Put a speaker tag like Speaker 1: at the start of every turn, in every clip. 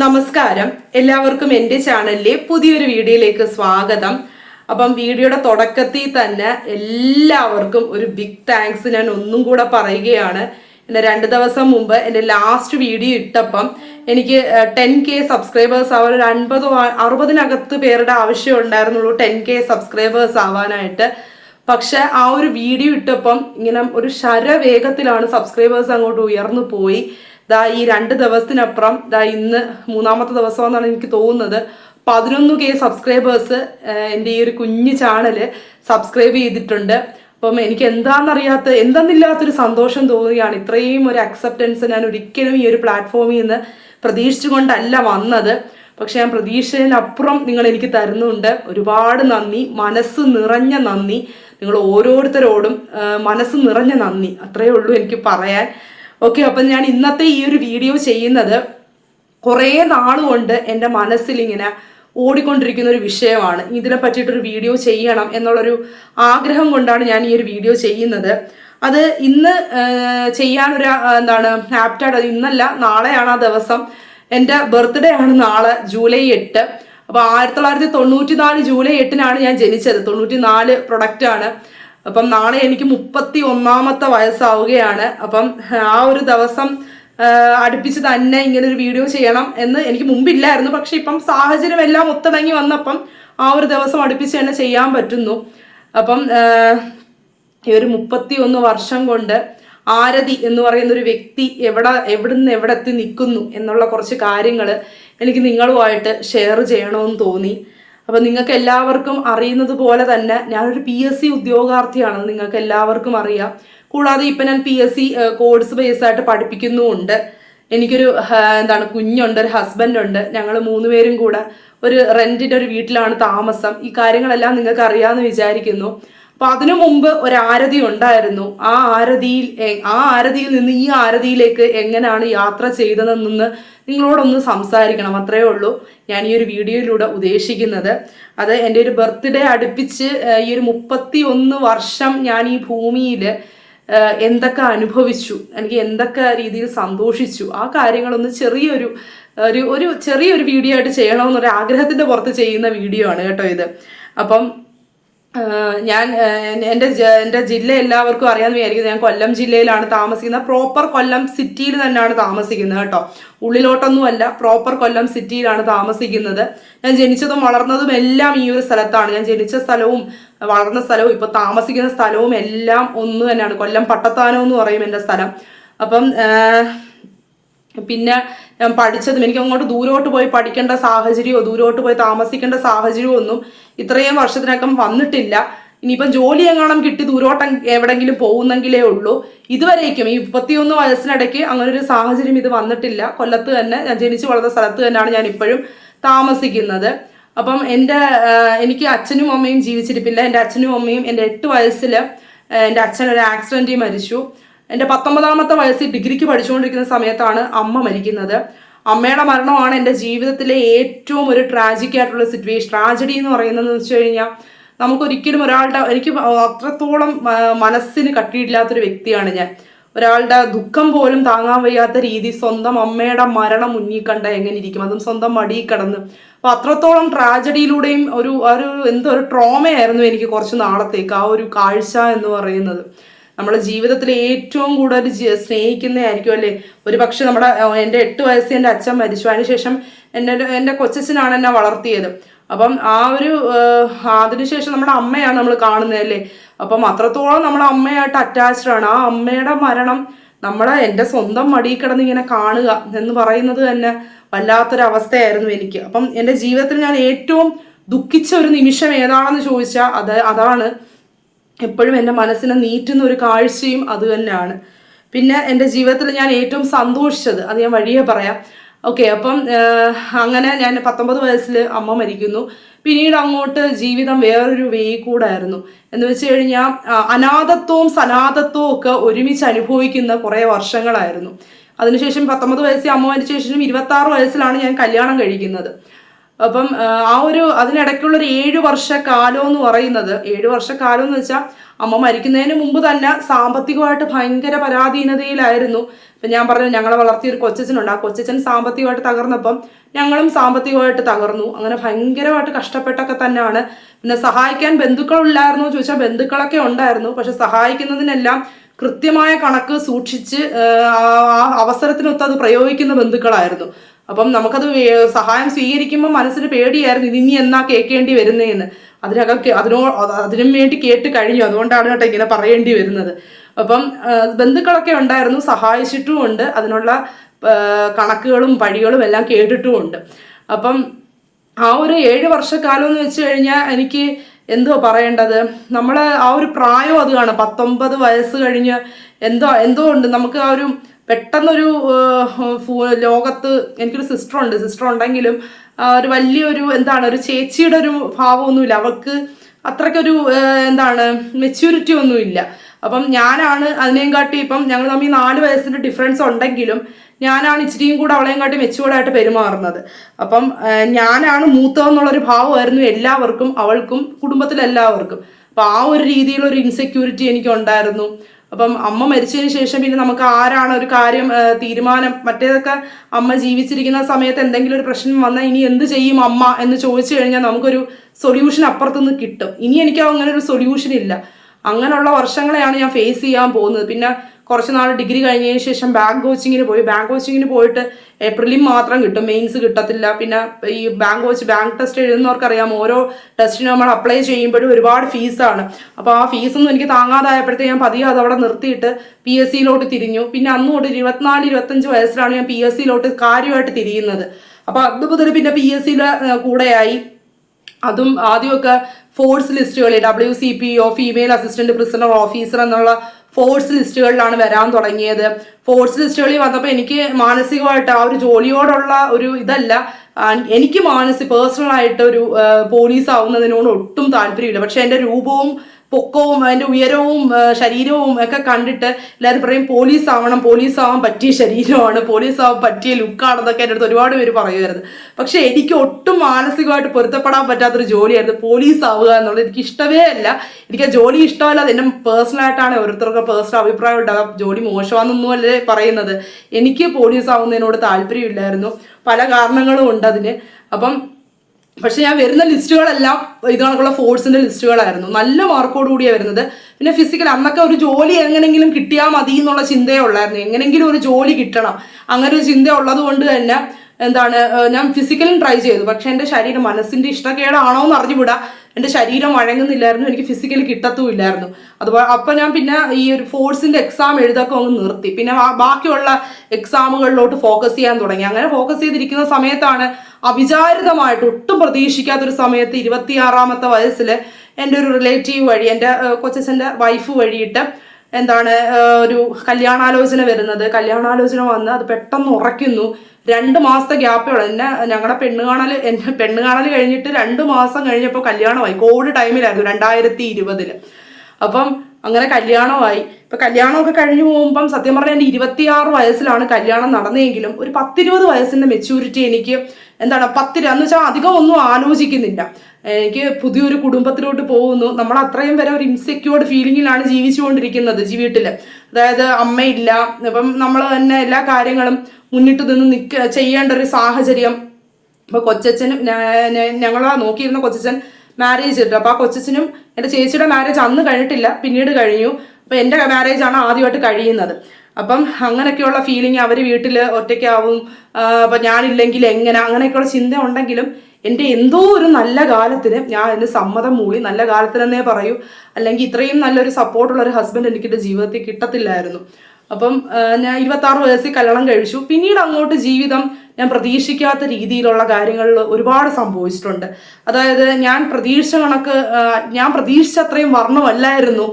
Speaker 1: നമസ്കാരം. എല്ലാവർക്കും എന്റെ ചാനലിലെ പുതിയൊരു വീഡിയോയിലേക്ക് സ്വാഗതം. അപ്പം വീഡിയോയുടെ തുടക്കത്തിൽ തന്നെ എല്ലാവർക്കും ഒരു ബിഗ് താങ്ക്സ് ഞാൻ ഒന്നും കൂടെ പറയുകയാണ്. എന്റെ രണ്ട് ദിവസം മുമ്പ് എന്റെ ലാസ്റ്റ് വീഡിയോ ഇട്ടപ്പം എനിക്ക് ടെൻ കെ സബ്സ്ക്രൈബേഴ്സ് ആവാൻ ഒരു അൻപത് അറുപതിനകത്ത് പേരുടെ ആവശ്യം ഉണ്ടായിരുന്നുള്ളൂ ടെൻ കെ സബ്സ്ക്രൈബേഴ്സ് ആവാനായിട്ട്. പക്ഷെ ആ ഒരു വീഡിയോ ഇട്ടപ്പം ഇങ്ങനെ ഒരു ശരവേഗത്തിലാണ് സബ്സ്ക്രൈബേഴ്സ് അങ്ങോട്ട് ഉയർന്നു പോയി. ദാ ഈ രണ്ട് ദിവസത്തിനപ്പുറം ദാ ഇന്ന് മൂന്നാമത്തെ ദിവസമെന്നാണ് എനിക്ക് തോന്നുന്നത്. പതിനൊന്ന് കെ സബ്സ്ക്രൈബേഴ്സ് എന്റെ ഈ ഒരു കുഞ്ഞു ചാനൽ സബ്സ്ക്രൈബ് ചെയ്തിട്ടുണ്ട്. അപ്പം എനിക്ക് എന്താണെന്നറിയാത്ത എന്തെന്നില്ലാത്തൊരു സന്തോഷം തോന്നുകയാണ്. ഇത്രയും ഒരു അക്സെപ്റ്റൻസ് ഞാൻ ഒരിക്കലും ഈ ഒരു പ്ലാറ്റ്ഫോമിൽ നിന്ന് പ്രതീക്ഷിച്ചുകൊണ്ടല്ല വന്നത്. പക്ഷെ ഞാൻ പ്രതീക്ഷയിലപ്പുറം നിങ്ങൾ എനിക്ക് തരുന്നുണ്ട്. ഒരുപാട് നന്ദി. മനസ്സ് നിറഞ്ഞ നന്ദി. നിങ്ങൾ ഓരോരുത്തരോടും മനസ്സ് നിറഞ്ഞ നന്ദി. അത്രയേ ഉള്ളൂ എനിക്ക് പറയാൻ. ഓക്കെ അപ്പം ഞാൻ ഇന്നത്തെ ഈ ഒരു വീഡിയോ ചെയ്യുന്നത് കുറേ നാളുകൊണ്ട് എന്റെ മനസ്സിൽ ഇങ്ങനെ ഓടിക്കൊണ്ടിരിക്കുന്ന ഒരു വിഷയമാണ്. ഇതിനെ പറ്റിയിട്ടൊരു വീഡിയോ ചെയ്യണം എന്നുള്ളൊരു ആഗ്രഹം കൊണ്ടാണ് ഞാൻ ഈ ഒരു വീഡിയോ ചെയ്യുന്നത്. അത് ഇന്ന് ചെയ്യാനൊരു എന്താണ് ആപ്റ്റായിട്ട് അത് ഇന്നല്ല നാളെയാണ് ആ ദിവസം. എന്റെ ബർത്ത്ഡേ ആണ് നാളെ ജൂലൈ എട്ട്. അപ്പോൾ ആയിരത്തി തൊള്ളായിരത്തി തൊണ്ണൂറ്റി നാല് ജൂലൈ എട്ടിനാണ് ഞാൻ ജനിച്ചത്. തൊണ്ണൂറ്റി നാല് പ്രൊഡക്റ്റാണ്. അപ്പം നാളെ എനിക്ക് മുപ്പത്തി ഒന്നാമത്തെ വയസ്സാവുകയാണ്. അപ്പം ആ ഒരു ദിവസം അടുപ്പിച്ച് തന്നെ ഇങ്ങനെ ഒരു വീഡിയോ ചെയ്യണം എന്ന് എനിക്ക് മുമ്പില്ലായിരുന്നു. പക്ഷെ ഇപ്പം സാഹചര്യം എല്ലാം ഒത്തിണങ്ങി വന്നപ്പം ആ ഒരു ദിവസം അടുപ്പിച്ച് തന്നെ ചെയ്യാൻ പറ്റുന്നു. അപ്പം ഈ ഒരു മുപ്പത്തി ഒന്ന് വർഷം കൊണ്ട് ആരതി എന്ന് പറയുന്ന ഒരു വ്യക്തി എവിടെ എവിടുന്ന് എവിടെ എത്തി നിൽക്കുന്നു എന്നുള്ള കുറച്ച് കാര്യങ്ങൾ എനിക്ക് നിങ്ങളുമായിട്ട് ഷെയർ ചെയ്യണമെന്ന് തോന്നി. അപ്പം നിങ്ങൾക്ക് എല്ലാവർക്കും അറിയുന്നത് പോലെ തന്നെ ഞാനൊരു പി എസ് സി ഉദ്യോഗാർത്ഥിയാണ് നിങ്ങൾക്ക് എല്ലാവർക്കും അറിയാം. കൂടാതെ ഇപ്പം ഞാൻ P S C course base ആയിട്ട് പഠിപ്പിക്കുന്നുമുണ്ട്. എനിക്കൊരു എന്താണ് കുഞ്ഞുണ്ട് ഒരു ഹസ്ബൻഡ് ഉണ്ട് ഞങ്ങൾ മൂന്നുപേരും കൂടെ ഒരു റെന്റിന്റെ ഒരു വീട്ടിലാണ് താമസം. ഈ കാര്യങ്ങളെല്ലാം നിങ്ങൾക്ക് അറിയാമെന്ന് വിചാരിക്കുന്നു. അപ്പൊ അതിനു മുമ്പ് ഒരു ആരതി ഉണ്ടായിരുന്നു. ആ ആരതിയിൽ ആ ആരതിയിൽ നിന്ന് ഈ ആരതിയിലേക്ക് എങ്ങനെയാണ് യാത്ര ചെയ്തതെന്ന് നിങ്ങളോടൊന്ന് സംസാരിക്കണം. അത്രയേ ഉള്ളൂ ഞാൻ ഈ ഒരു വീഡിയോയിലൂടെ ഉദ്ദേശിക്കുന്നത്. അത് എന്റെ ഒരു ബർത്ത്ഡേ അടുപ്പിച്ച് ഈ ഒരു മുപ്പത്തി ഒന്ന് വർഷം ഞാൻ ഈ ഭൂമിയിൽ എന്തൊക്കെ അനുഭവിച്ചു എനിക്ക് എന്തൊക്കെ രീതിയിൽ സന്തോഷിച്ചു ആ കാര്യങ്ങളൊന്ന് ചെറിയൊരു ഒരു ഒരു ചെറിയൊരു വീഡിയോ ആയിട്ട് ചെയ്യണമെന്നൊരു ആഗ്രഹത്തിന്റെ പുറത്ത് ചെയ്യുന്ന വീഡിയോ ആണ് കേട്ടോ ഇത്. അപ്പം ഞാൻ എന്റെ എന്റെ ജില്ല എല്ലാവർക്കും അറിയാമെന്ന് വിചാരിക്കുന്നത് ഞാൻ കൊല്ലം ജില്ലയിലാണ് താമസിക്കുന്നത്. പ്രോപ്പർ കൊല്ലം സിറ്റിയിൽ തന്നെയാണ് താമസിക്കുന്നത് കേട്ടോ. ഉള്ളിലോട്ടൊന്നുമല്ല പ്രോപ്പർ കൊല്ലം സിറ്റിയിലാണ് താമസിക്കുന്നത്. ഞാൻ ജനിച്ചതും വളർന്നതും എല്ലാം ഈ ഒരു സ്ഥലത്താണ്. ഞാൻ ജനിച്ച സ്ഥലവും വളർന്ന സ്ഥലവും ഇപ്പോൾ താമസിക്കുന്ന സ്ഥലവും എല്ലാം ഒന്ന് തന്നെയാണ്. കൊല്ലം പട്ടത്താനം എന്ന് പറയും എന്റെ സ്ഥലം. അപ്പം പിന്നെ പഠിച്ചതും എനിക്ക് അങ്ങോട്ട് ദൂരോട്ട് പോയി പഠിക്കേണ്ട സാഹചര്യമോ ദൂരോട്ട് പോയി താമസിക്കേണ്ട സാഹചര്യമോ ഒന്നും ഇത്രയും വർഷത്തിനകം വന്നിട്ടില്ല. ഇനിയിപ്പം ജോലി എങ്ങാനും കിട്ടി ദൂരോട്ട് എവിടെങ്കിലും പോകുന്നെങ്കിലേ ഉള്ളൂ. ഇതുവരേക്കും ഈ മുപ്പത്തിയൊന്ന് വയസ്സിനിടയ്ക്ക് അങ്ങനെ ഒരു സാഹചര്യം ഇത് വന്നിട്ടില്ല. കൊല്ലത്ത് തന്നെ ഞാൻ ജനിച്ചു വളർന്ന സ്ഥലത്ത് തന്നെയാണ് ഞാൻ ഇപ്പോഴും താമസിക്കുന്നത്. അപ്പം എന്റെ എനിക്ക് അച്ഛനും അമ്മയും ജീവിച്ചിരിപ്പില്ല. എന്റെ അച്ഛനും അമ്മയും എന്റെ എട്ട് വയസ്സിൽ എന്റെ അച്ഛൻ ഒരു ആക്സിഡന്റിൽ മരിച്ചു. എന്റെ പത്തൊമ്പതാമത്തെ വയസ്സിൽ ഡിഗ്രിക്ക് പഠിച്ചുകൊണ്ടിരിക്കുന്ന സമയത്താണ് അമ്മ മരിക്കുന്നത്. അമ്മയുടെ മരണമാണ് എന്റെ ജീവിതത്തിലെ ഏറ്റവും ഒരു ട്രാജിക് ആയിട്ടുള്ള സിറ്റുവേഷൻ ട്രാജഡി എന്ന് പറയുന്നത് വെച്ച് കഴിഞ്ഞാൽ നമുക്കൊരിക്കലും ഒരാളുടെ എനിക്ക് അത്രത്തോളം മനസ്സിന് കട്ടിയിട്ടില്ലാത്തൊരു വ്യക്തിയാണ് ഞാൻ. ഒരാളുടെ ദുഃഖം പോലും താങ്ങാൻ വയ്യാത്ത രീതി സ്വന്തം അമ്മയുടെ മരണം മുന്നിൽ കണ്ട എങ്ങനെ ഇരിക്കും? അതും സ്വന്തം മടിയിൽ കടന്ന്. അപ്പൊ അത്രത്തോളം ട്രാജഡിയിലൂടെയും ഒരു ഒരു എന്തോ ഒരു ട്രോമയായിരുന്നു എനിക്ക് കുറച്ച് നാളത്തേക്ക് ആ ഒരു കാഴ്ച എന്ന് പറയുന്നത്. നമ്മുടെ ജീവിതത്തിൽ ഏറ്റവും കൂടുതൽ സ്നേഹിക്കുന്നതായിരിക്കും അല്ലേ? ഒരു പക്ഷെ നമ്മുടെ എന്റെ എട്ട് വയസ്സിൽ എന്റെ അച്ഛൻ മരിച്ചു. അതിനുശേഷം എന്റെ എന്റെ കൊച്ചച്ഛനാണ് എന്നെ വളർത്തിയത്. അപ്പം ആ ഒരു അതിനുശേഷം നമ്മുടെ അമ്മയാണ് നമ്മൾ കാണുന്നത് അല്ലേ? അപ്പം അത്രത്തോളം നമ്മുടെ അമ്മയായിട്ട് അറ്റാച്ച്ഡ് ആണ്. ആ അമ്മയുടെ മരണം നമ്മളെ എന്റെ സ്വന്തം മടിയിൽ കിടന്ന് ഇങ്ങനെ കാണുക എന്ന് പറയുന്നത് തന്നെ വല്ലാത്തൊരവസ്ഥയായിരുന്നു എനിക്ക്. അപ്പം എന്റെ ജീവിതത്തിൽ ഞാൻ ഏറ്റവും ദുഃഖിച്ച ഒരു നിമിഷം ഏതാണെന്ന് ചോദിച്ചാൽ അത് അതാണ് എപ്പോഴും എന്റെ മനസ്സിനെ നീറ്റുന്ന ഒരു കാഴ്ചയും അത് തന്നെയാണ്. പിന്നെ എന്റെ ജീവിതത്തിൽ ഞാൻ ഏറ്റവും സന്തോഷിച്ചത് അത് ഞാൻ വഴിയേ പറയാം. ഓക്കെ അപ്പം അങ്ങനെ ഞാൻ പത്തൊമ്പത് വയസ്സിൽ അമ്മ മരിക്കുന്നു. പിന്നീട് അങ്ങോട്ട് ജീവിതം വേറൊരു വേ കൂടായിരുന്നു. എന്ന് വെച്ച് കഴിഞ്ഞാൽ അനാഥത്വവും സനാഥത്വവും ഒക്കെ ഒരുമിച്ച് അനുഭവിക്കുന്ന കുറേ വർഷങ്ങളായിരുന്നു. അതിനുശേഷം പത്തൊമ്പത് വയസ്സിൽ അമ്മ മരിച്ച ശേഷം ഇരുപത്താറ് വയസ്സിലാണ് ഞാൻ കല്യാണം കഴിക്കുന്നത്. അപ്പം ആ, ഒരു അതിനിടയ്ക്കുള്ള ഒരു ഏഴ് വർഷ കാലം എന്ന് പറയുന്നത് ഏഴ് വർഷ കാലം എന്ന് വെച്ചാൽ അമ്മ മരിക്കുന്നതിന് മുമ്പ് തന്നെ സാമ്പത്തികമായിട്ട് ഭയങ്കര പരാധീനതയിലായിരുന്നു. ഇപ്പം ഞാൻ പറഞ്ഞു ഞങ്ങളെ വളർത്തിയ ഒരു കൊച്ചച്ഛനുണ്ട്. ആ കൊച്ചച്ഛൻ സാമ്പത്തികമായിട്ട് തകർന്നപ്പം ഞങ്ങളും സാമ്പത്തികമായിട്ട് തകർന്നു. അങ്ങനെ ഭയങ്കരമായിട്ട് കഷ്ടപ്പെട്ടൊക്കെ തന്നെയാണ്. പിന്നെ സഹായിക്കാൻ ബന്ധുക്കളില്ലായിരുന്നു ചോദിച്ചാൽ ബന്ധുക്കളൊക്കെ ഉണ്ടായിരുന്നു. പക്ഷെ സഹായിക്കുന്നതിനെല്ലാം കൃത്യമായ കണക്ക് സൂക്ഷിച്ച് ആ അവസരത്തിനൊത്ത് അത് പ്രയോഗിക്കുന്ന ബന്ധുക്കളായിരുന്നു. അപ്പം നമുക്കത് സഹായം സ്വീകരിക്കുമ്പോൾ മനസ്സിന് പേടിയായിരുന്നു ഇത് ഇനി എന്നാ കേൾക്കേണ്ടി വരുന്നതെന്ന് അതിനകം അതിനോ അതിനും വേണ്ടി കേട്ട് കഴിഞ്ഞു. അതുകൊണ്ടാണ് കേട്ടോ ഇങ്ങനെ പറയേണ്ടി വരുന്നത്. അപ്പം ബന്ധുക്കളൊക്കെ ഉണ്ടായിരുന്നു സഹായിച്ചിട്ടുമുണ്ട് അതിനുള്ള കണക്കുകളും പഴികളും എല്ലാം കേട്ടിട്ടുമുണ്ട് അപ്പം ആ ഒരു ഏഴ് വർഷക്കാലം എന്ന് വെച്ച് കഴിഞ്ഞാൽ എനിക്ക് എന്തോ പറയേണ്ടത്? നമ്മൾ ആ ഒരു പ്രായം അത് കാണാം. പത്തൊമ്പത് വയസ്സ് കഴിഞ്ഞ് എന്തോ എന്തോ ഉണ്ട്. നമുക്ക് ആ ഒരു പെട്ടെന്നൊരു ലോകത്ത് എനിക്കൊരു സിസ്റ്റർ ഉണ്ട്. സിസ്റ്റർ ഉണ്ടെങ്കിലും ഒരു വലിയൊരു എന്താണ് ഒരു ചേച്ചിയുടെ ഒരു ഭാവമൊന്നുമില്ല. അവൾക്ക് അത്രയ്ക്കൊരു എന്താണ് മെച്യൂരിറ്റി ഒന്നുമില്ല. അപ്പം ഞാനാണ് അതിനെയും കാട്ടി ഇപ്പം ഞങ്ങൾ തമ്മിൽ നാല് വയസ്സിന്റെ ഡിഫറൻസ് ഉണ്ടെങ്കിലും ഞാനാണ് ഇച്ചിരിയും കൂടെ അവളെയും കാട്ടി മെച്ചുവേർഡായിട്ട് പെരുമാറുന്നത്. അപ്പം ഞാനാണ് മൂത്തതെന്നുള്ളൊരു ഭാവമായിരുന്നു എല്ലാവർക്കും അവൾക്കും കുടുംബത്തിലെല്ലാവർക്കും. അപ്പം ആ ഒരു രീതിയിലൊരു ഇൻസെക്യൂരിറ്റി എനിക്ക് ഉണ്ടായിരുന്നു അപ്പം അമ്മ മരിച്ചതിന് ശേഷം പിന്നെ നമുക്ക് ആരാണ് ഒരു കാര്യം തീരുമാനം? മറ്റേതൊക്കെ അമ്മ ജീവിച്ചിരിക്കുന്ന സമയത്ത് എന്തെങ്കിലും ഒരു പ്രശ്നം വന്നാൽ ഇനി എന്ത് ചെയ്യും അമ്മ എന്ന് ചോദിച്ചു കഴിഞ്ഞാൽ നമുക്കൊരു സൊല്യൂഷൻ അപ്പുറത്തുനിന്ന് കിട്ടും. ഇനി എനിക്ക് അങ്ങനെ ഒരു സൊല്യൂഷൻ ഇല്ല. അങ്ങനെയുള്ള വർഷങ്ങളെയാണ് ഞാൻ ഫേസ് ചെയ്യാൻ പോകുന്നത്. പിന്നെ കുറച്ച് നാൾ ഡിഗ്രി കഴിഞ്ഞതിന് ശേഷം ബാങ്ക് കോച്ചിങ്ങിന് പോയി. ബാങ്ക് കോച്ചിങ്ങിന് പോയിട്ട് പ്രിലിം മാത്രം കിട്ടും. മെയിൻസ് കിട്ടത്തില്ല. പിന്നെ ഈ ബാങ്ക് കോച്ച് ബാങ്ക് ടെസ്റ്റ് എഴുതുന്നവർക്കറിയാം. ഓരോ ടെസ്റ്റിന് നമ്മൾ അപ്ലൈ ചെയ്യുമ്പോഴും ഒരുപാട് ഫീസാണ് അപ്പോൾ ആ ഫീസൊന്നും എനിക്ക് താങ്ങാതായപ്പോഴത്തേക്ക് ഞാൻ പതിയെ അതവിടെ നിർത്തിയിട്ട് പി എസ് സിയിലോട്ട് തിരിഞ്ഞു. പിന്നെ അന്ന് തൊട്ട് ഇരുപത്തിനാല് ഇരുപത്തഞ്ച് വയസ്സിലാണ് ഞാൻ പി എസ് സിയിലോട്ട് കാര്യമായിട്ട് തിരിയുന്നത്. അപ്പോൾ അത് മുതൽ പിന്നെ പി എസ് സിയിലെ കൂടെയായി. അതും ആദ്യമൊക്കെ force ലിസ്റ്റുകളിൽ W C P O female assistant prisoner officer എന്നുള്ള ഫോഴ്സ് ലിസ്റ്റുകളിലാണ് വരാൻ തുടങ്ങിയത്. ഫോഴ്സ് ലിസ്റ്റുകളിൽ വന്നപ്പോൾ എനിക്ക് മാനസികമായിട്ട് ആ ഒരു ജോലിയോടുള്ള ഒരു ഇതല്ല. എനിക്ക് മാനസിക പേഴ്സണലായിട്ട് ഒരു പോലീസ് ആവുന്നതിനോട് ഒട്ടും താല്പര്യമില്ല. പക്ഷെ എന്റെ രൂപവും പൊക്കവും അതിന്റെ ഉയരവും ശരീരവും ഒക്കെ കണ്ടിട്ട് എല്ലാവരും പറയും പോലീസ് ആവണം പോലീസ് ആവാൻ പറ്റിയ ശരീരമാണ് പോലീസ് ആവാൻ പറ്റിയ ലുക്കാണെന്നൊക്കെ എന്റെ അടുത്ത് ഒരുപാട് പേര് പറയുമായിരുന്നു പക്ഷെ എനിക്ക് ഒട്ടും മാനസികമായിട്ട് പൊരുത്തപ്പെടാൻ പറ്റാത്തൊരു ജോലിയായിരുന്നു പോലീസ് ആവുക എന്നുള്ളത്. എനിക്ക് ഇഷ്ടമേ അല്ല. എനിക്ക് ആ ജോലി ഇഷ്ടമല്ല അത് എന്റെ പേഴ്സണലായിട്ടാണ് ഓരോരുത്തർക്ക് പേഴ്സണൽ അഭിപ്രായം ഉണ്ടാകും ജോലി മോശമാണെന്നൊന്നും അല്ലേ പറയുന്നത്. എനിക്ക് പോലീസ് ആവുന്നതിനോട് താല്പര്യമില്ലായിരുന്നു. പല കാരണങ്ങളും ഉണ്ട് അതിന്. അപ്പം പക്ഷെ ഞാൻ വരുന്ന ലിസ്റ്റുകളെല്ലാം ഇത് കണക്കുള്ള ഫോഴ്സിന്റെ ലിസ്റ്റുകളായിരുന്നു. നല്ല മാർക്കോട് കൂടിയാണ് വരുന്നത്. പിന്നെ ഫിസിക്കൽ അന്നൊക്കെ ഒരു ജോലി എങ്ങനെങ്കിലും കിട്ടിയാൽ മതി എന്നുള്ള ചിന്തയേ ഉള്ളായിരുന്നു. എങ്ങനെങ്കിലും ഒരു ജോലി കിട്ടണം. അങ്ങനെ ഒരു ചിന്ത ഉള്ളത് കൊണ്ട് തന്നെ എന്താണ് ഞാൻ ഫിസിക്കലും ട്രൈ ചെയ്തു. പക്ഷെ എന്റെ ശരീരം മനസ്സിന്റെ ഇഷ്ടക്കേടാണോ എന്ന് അറിഞ്ഞുകൂടാ. എന്റെ ശരീരം വഴങ്ങുന്നില്ലായിരുന്നു എനിക്ക് ഫിസിക്കലി കിട്ടത്തുമില്ലായിരുന്നു അതുപോലെ അപ്പം ഞാൻ പിന്നെ ഈ ഒരു ഫോഴ്സിന്റെ എക്സാം എഴുതൊക്കെ ഒന്ന് നിർത്തി. പിന്നെ ബാക്കിയുള്ള എക്സാമുകളിലോട്ട് ഫോക്കസ് ചെയ്യാൻ തുടങ്ങി. അങ്ങനെ ഫോക്കസ് ചെയ്തിരിക്കുന്ന സമയത്താണ് അവിചാരിതമായിട്ട് ഒട്ടും പ്രതീക്ഷിക്കാത്തൊരു സമയത്ത് ഇരുപത്തിയാറാമത്തെ വയസ്സിൽ എന്റെ ഒരു റിലേറ്റീവ് വഴി എന്റെ കൊച്ചച്ഛന്റെ വൈഫ് വഴിയിട്ട് എന്താണ് ഒരു കല്യാണാലോചന വരുന്നത്. കല്യാണാലോചന വന്ന് അത് പെട്ടെന്ന് ഉറയ്ക്കുന്നു. രണ്ട് മാസത്തെ ഗ്യാപ്പേ ഉള്ളൂ. എന്നെ ഞങ്ങളുടെ പെണ്ണ് കാണൽ എന്റെ പെണ്ണ് കാണൽ കഴിഞ്ഞിട്ട് രണ്ട് മാസം കഴിഞ്ഞപ്പോൾ കല്യാണമായി. കോവിഡ് ടൈമിലായിരുന്നു രണ്ടായിരത്തി ഇരുപതിൽ അപ്പം അങ്ങനെ കല്യാണമായി. ഇപ്പൊ കല്യാണമൊക്കെ കഴിഞ്ഞു പോകുമ്പം സത്യം പറഞ്ഞാൽ എന്റെ ഇരുപത്തിയാറ് വയസ്സിലാണ് കല്യാണം നടന്നെങ്കിലും ഒരു പത്തിരുപത് വയസ്സിന്റെ മെച്യൂരിറ്റി എനിക്ക് എന്താണ് പത്തിര എന്ന് വെച്ചാൽ അധികം ഒന്നും ആലോചിക്കുന്നില്ല. എനിക്ക് പുതിയൊരു കുടുംബത്തിലോട്ട് പോകുന്നു. നമ്മൾ അത്രയും വരെ ഒരു ഇൻസെക്യൂർഡ് ഫീലിങ്ങിലാണ് ജീവിച്ചുകൊണ്ടിരിക്കുന്നത് ജീവിതത്തിൽ അതായത് അമ്മയില്ല. അപ്പം നമ്മൾ തന്നെ എല്ലാ കാര്യങ്ങളും മുന്നിട്ട് നിന്ന് നിൽക്ക ചെയ്യേണ്ട ഒരു സാഹചര്യം. അപ്പൊ കൊച്ചച്ഛനും ഞങ്ങൾ നോക്കിയിരുന്ന കൊച്ചച്ഛൻ മാരേജ് ഇട്ടു അപ്പൊ ആ കൊച്ചച്ഛനും എന്റെ ചേച്ചിയുടെ മാരേജ് അന്ന് കഴിഞ്ഞിട്ടില്ല. പിന്നീട് കഴിഞ്ഞു. അപ്പൊ എന്റെ ആണ് ആദ്യമായിട്ട് കഴിയുന്നത്. അപ്പം അങ്ങനെയൊക്കെയുള്ള ഫീലിംഗ് അവർ വീട്ടിൽ ഒറ്റയ്ക്കാവും. അപ്പൊ ഞാനില്ലെങ്കിൽ എങ്ങനെ? അങ്ങനെയൊക്കെയുള്ള ചിന്ത ഉണ്ടെങ്കിലും എന്റെ എന്തോ ഒരു നല്ല കാലത്തിന് ഞാൻ അതിന് സമ്മതം മൂളി നല്ല കാലത്തിനെന്നേ പറയൂ. അല്ലെങ്കിൽ ഇത്രയും നല്ലൊരു സപ്പോർട്ടുള്ള ഒരു ഹസ്ബൻഡ് എനിക്ക് എന്റെ ജീവിതത്തിൽ കിട്ടത്തില്ലായിരുന്നു. അപ്പം ഞാൻ ഇരുപത്തി ആറ് വയസ്സിൽ കല്യാണം കഴിച്ചു. പിന്നീട് അങ്ങോട്ട് ജീവിതം ഞാൻ പ്രതീക്ഷിക്കാത്ത രീതിയിലുള്ള കാര്യങ്ങളിൽ ഒരുപാട് സംഭവിച്ചിട്ടുണ്ട്. അതായത് ഞാൻ പ്രതീക്ഷ കണക്ക് ഞാൻ പ്രതീക്ഷിച്ച അത്രയും വർണമല്ലായിരുന്നു.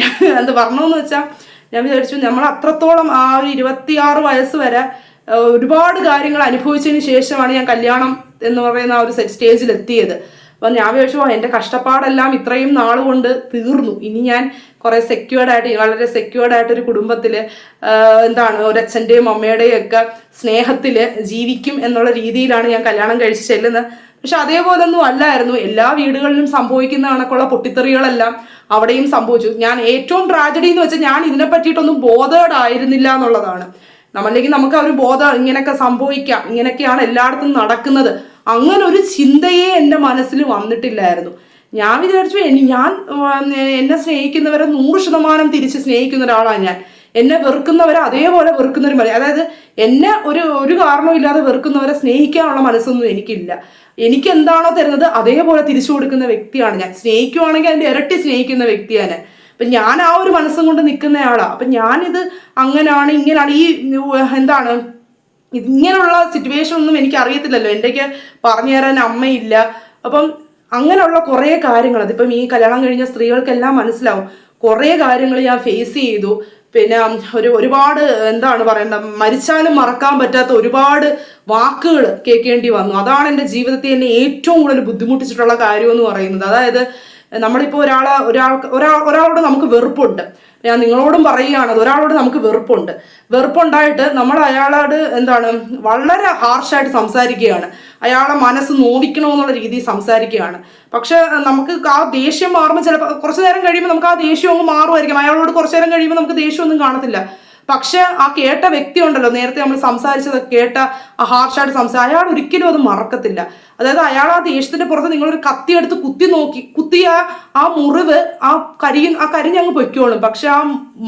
Speaker 1: ഞാൻ എന്താ വർണമെന്ന് വെച്ചാൽ ഞാൻ വിചാരിച്ചു നമ്മൾ അത്രത്തോളം ആ ഒരു ഇരുപത്തിയാറ് വയസ്സ് വരെ ഒരുപാട് കാര്യങ്ങൾ അനുഭവിച്ചതിന് ശേഷമാണ് ഞാൻ കല്യാണം എന്ന് പറയുന്ന ആ ഒരു സ്റ്റേജിൽ എത്തിയത് അപ്പം ഞാൻ വിചാരിച്ചു "ഓ, എന്റെ കഷ്ടപ്പാടെല്ലാം ഇത്രയും നാൾ കൊണ്ട് തീർന്നു. ഇനി ഞാൻ കുറെ സെക്യൂർഡ് ആയിട്ട് വളരെ സെക്യൂർഡ് ആയിട്ട് ഒരു കുടുംബത്തിൽ എന്താണ് ഒരു അച്ഛന്റെയും അമ്മയുടെയും ഒക്കെ സ്നേഹത്തിൽ ജീവിക്കും എന്നുള്ള രീതിയിലാണ് ഞാൻ കല്യാണം കഴിച്ച് ചെല്ലുന്നത്. പക്ഷെ അതേപോലൊന്നും അല്ലായിരുന്നു. എല്ലാ വീടുകളിലും സംഭവിക്കുന്ന കണക്കുള്ള പൊട്ടിത്തെറികളെല്ലാം അവിടെയും സംഭവിച്ചു. ഞാൻ ഏറ്റവും ട്രാജഡി എന്ന് വെച്ചാൽ ഞാൻ ഇതിനെ പറ്റിയിട്ടൊന്നും ബോധേഡായിരുന്നില്ല എന്നുള്ളതാണ്. നമ്മളെങ്കിൽ നമുക്ക് ആ ഒരു ബോധം ഇങ്ങനെയൊക്കെ സംഭവിക്കാം. ഇങ്ങനെയൊക്കെയാണ് എല്ലായിടത്തും നടക്കുന്നത്. അങ്ങനെ ഒരു ചിന്തയെ എന്റെ മനസ്സിൽ വന്നിട്ടില്ലായിരുന്നു. ഞാൻ വിചാരിച്ചു എനി ഞാൻ എന്നെ സ്നേഹിക്കുന്നവരെ നൂറ് ശതമാനം തിരിച്ച് സ്നേഹിക്കുന്ന ഒരാളാണ് ഞാൻ. എന്നെ വെറുക്കുന്നവരെ അതേപോലെ വെറുക്കുന്നവരും പറയും. അതായത് എന്നെ ഒരു ഒരു കാരണവും ഇല്ലാതെ വെറുക്കുന്നവരെ സ്നേഹിക്കാനുള്ള മനസ്സൊന്നും എനിക്കില്ല. എനിക്ക് എന്താണോ തരുന്നത് അതേപോലെ തിരിച്ചു കൊടുക്കുന്ന വ്യക്തിയാണ് ഞാൻ. സ്നേഹിക്കുവാണെങ്കിൽ അതിന്റെ ഇരട്ടി സ്നേഹിക്കുന്ന വ്യക്തിയാണ് അപ്പൊ ഞാൻ ആ ഒരു മനസ്സും കൊണ്ട് നിൽക്കുന്നയാളാണ് അപ്പം ഞാനിത് അങ്ങനെയാണ് ഇങ്ങനെയാണ് ഈ എന്താണ്? ഇങ്ങനെയുള്ള സിറ്റുവേഷൻ ഒന്നും എനിക്ക് അറിയത്തില്ലല്ലോ. എന്റെക്ക് പറഞ്ഞു തരാൻ അമ്മയില്ല. അപ്പം അങ്ങനെയുള്ള കുറേ കാര്യങ്ങൾ അതിപ്പം ഈ കല്യാണം കഴിഞ്ഞ സ്ത്രീകൾക്കെല്ലാം മനസ്സിലാവും. കുറേ കാര്യങ്ങൾ ഞാൻ ഫേസ് ചെയ്തു. പിന്നെ ഒരു ഒരുപാട് എന്താണ് പറയേണ്ടത്? മരിച്ചാലും മറക്കാൻ പറ്റാത്ത ഒരുപാട് വാക്കുകൾ കേൾക്കേണ്ടി വന്നു. അതാണ് എന്റെ ജീവിതത്തിൽ എന്നെ ഏറ്റവും കൂടുതൽ ബുദ്ധിമുട്ടിച്ചിട്ടുള്ള കാര്യം എന്ന് പറയുന്നത്. അതായത് നമ്മളിപ്പോൾ ഒരാളെ ഒരാൾക്ക് ഒരാൾ ഒരാളോട് നമുക്ക് വെറുപ്പുണ്ട്. ഞാൻ നിങ്ങളോടും പറയുകയാണ് അത് ഒരാളോട് നമുക്ക് വെറുപ്പുണ്ട്. വെറുപ്പുണ്ടായിട്ട് നമ്മൾ അയാളോട് എന്താണ് വളരെ ഹാർഷായിട്ട് സംസാരിക്കുകയാണ്. അയാളെ മനസ്സ് നോവിക്കണമെന്നുള്ള രീതിയിൽ സംസാരിക്കുകയാണ്. പക്ഷെ നമുക്ക് ആ ദേഷ്യം മാറുമ്പോൾ ചിലപ്പോൾ കുറച്ച് നേരം കഴിയുമ്പോൾ നമുക്ക് ആ ദേഷ്യം അങ്ങ് മാറുമായിരിക്കും. അയാളോട് കുറച്ച് നേരം കഴിയുമ്പോൾ നമുക്ക് ദേഷ്യമൊന്നും കാണത്തില്ല. പക്ഷെ ആ കേട്ട വ്യക്തി ഉണ്ടല്ലോ നേരത്തെ നമ്മൾ സംസാരിച്ചത് കേട്ട ആ ഹാർഷായിട്ട് സംസാരിച്ച അയാൾ ഒരിക്കലും അത് മറക്കത്തില്ല. അതായത് അയാൾ ആ ദേഷ്യത്തിന്റെ പുറത്ത് നിങ്ങളൊരു കത്തി എടുത്ത് കുത്തി നോക്കി കുത്തിയ ആ മുറിവ് ആ കരി ആ കരിഞ്ഞങ്ങ് പൊയ്ക്കോളും. പക്ഷെ ആ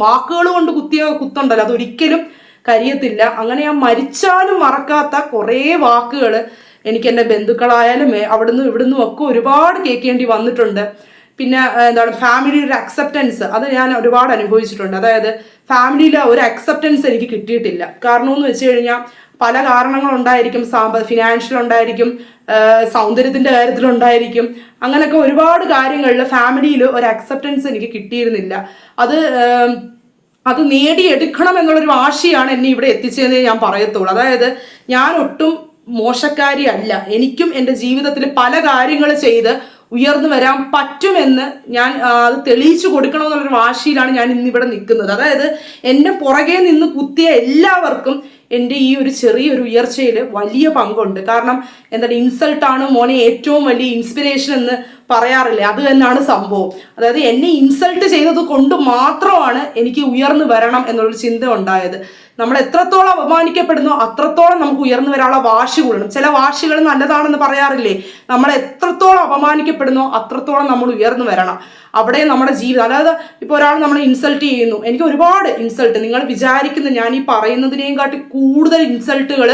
Speaker 1: വാക്കുകൾ കൊണ്ട് കുത്തിയ കുത്തുണ്ടല്ലോ അതൊരിക്കലും കരിയത്തില്ല. അങ്ങനെ ആ മരിച്ചാലും മറക്കാത്ത കുറേ വാക്കുകൾ എനിക്ക് എന്റെ ബന്ധുക്കളായാലും അവിടുന്ന് ഇവിടുന്നും ഒക്കെ ഒരുപാട് കേൾക്കേണ്ടി വന്നിട്ടുണ്ട്. പിന്നെ എന്താണ് ഫാമിലിയുടെ ഒരു അക്സെപ്റ്റൻസ് അത് ഞാൻ ഒരുപാട് അനുഭവിച്ചിട്ടുണ്ട്. അതായത് ഫാമിലിയിൽ ഒരു അക്സെപ്റ്റൻസ് എനിക്ക് കിട്ടിയിട്ടില്ല. കാരണം എന്ന് വെച്ച് കഴിഞ്ഞാൽ പല കാരണങ്ങളുണ്ടായിരിക്കും. സാമ്പ ഫിനാൻഷ്യൽ ഉണ്ടായിരിക്കും സൗന്ദര്യത്തിന്റെ കാര്യത്തിലുണ്ടായിരിക്കും അങ്ങനെയൊക്കെ ഒരുപാട് കാര്യങ്ങളിൽ ഫാമിലിയിൽ ഒരു അക്സെപ്റ്റൻസ് എനിക്ക് കിട്ടിയിരുന്നില്ല. അത് അത് നേടിയെടുക്കണം എന്നുള്ളൊരു വാശിയാണ് എന്നെ ഇവിടെ എത്തിച്ചതെന്നേ ഞാൻ പറയത്തുള്ളൂ. അതായത് ഞാൻ ഒട്ടും മോശക്കാരി അല്ല എനിക്കും എന്റെ ജീവിതത്തിൽ പല കാര്യങ്ങൾ ചെയ്ത് ഉയർന്നു വരാൻ പറ്റുമെന്ന് ഞാൻ അത് തെളിയിച്ചു കൊടുക്കണമെന്നുള്ളൊരു വാശിയിലാണ് ഞാൻ ഇന്നിവിടെ നിൽക്കുന്നത്. അതായത് എന്നെ പുറകെ നിന്ന് കുത്തിയ എല്ലാവർക്കും എന്റെ ഈ ഒരു ചെറിയൊരു ഉയർച്ചയിൽ വലിയ പങ്കുണ്ട്. കാരണം എന്താണ് ഇൻസൾട്ടാണ് മോനെ ഏറ്റവും വലിയ ഇൻസ്പിറേഷൻ എന്ന് പറയാറില്ലേ? അത് തന്നെയാണ് സംഭവം. അതായത് എന്നെ ഇൻസൾട്ട് ചെയ്തത് കൊണ്ട് മാത്രമാണ് എനിക്ക് ഉയർന്നു വരണം എന്നുള്ളൊരു ചിന്ത ഉണ്ടായത്. നമ്മൾ എത്രത്തോളം അപമാനിക്കപ്പെടുന്നു അത്രത്തോളം നമുക്ക് ഉയർന്നു വരാനുള്ള വാശി കൂടണം. ചില വാശികൾ നല്ലതാണെന്ന് പറയാറില്ലേ? നമ്മൾ എത്രത്തോളം അപമാനിക്കപ്പെടുന്നു അത്രത്തോളം നമ്മൾ ഉയർന്നു വരണം. അവിടെ നമ്മുടെ ജീവിതം അതായത് ഇപ്പോൾ ഒരാൾ നമ്മളെ ഇൻസൾട്ട് ചെയ്യുന്നു. എനിക്ക് ഒരുപാട് ഇൻസൾട്ട് നിങ്ങൾ വിചാരിക്കുന്ന ഞാൻ ഈ പറയുന്നതിനേയും കാട്ടി കൂടുതൽ ഇൻസൾട്ടുകൾ